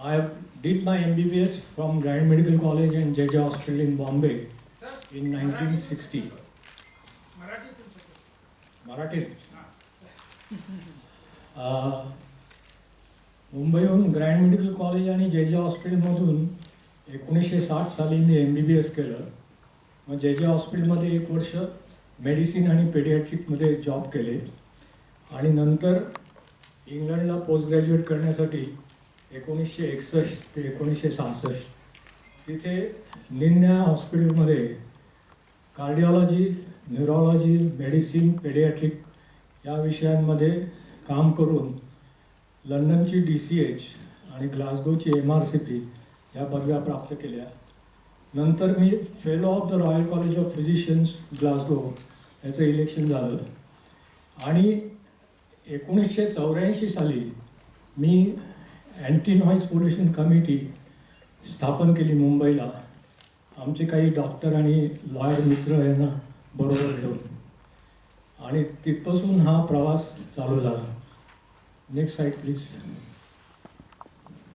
I did my MBBS from Grand Medical College and JJ Hospital in Bombay in 1960. Marathi मुंबईहून grand medical college आणि जे जे हॉस्पिटलमधून एकोणीसशे साठ साली मी एम बी बी एस केलं. मग जे जे हॉस्पिटलमध्ये एक वर्ष मेडिसिन आणि पेडियाट्रिकमध्ये जॉब केले. आणि नंतर इंग्लंडला पोस्ट ग्रॅज्युएट करण्यासाठी एकोणीसशे एकसष्ट ते एकोणीसशे सहासष्ट. तिथे निन्या हॉस्पिटलमध्ये कार्डिओलॉजी न्यूरोलॉजी मेडिसिन पेडियाट्रिक या विषयांमध्ये काम करून लंडनची डी सी एच आणि ग्लासगोची एम आर सी पी या पदव्या प्राप्त केल्या. नंतर मी fellow of the Royal College of Physicians Glasgow याचं इलेक्शन झालं. आणि एकोणीसशे चौऱ्याऐंशी साली मी अँटी नॉईज पोल्युशन कमिटी स्थापन केली मुंबईला. आमचे काही डॉक्टर आणि लॉयर मित्र यांना बरोबर घेऊन. आणि तिथपासून हा प्रवास चालू झाला. Next side please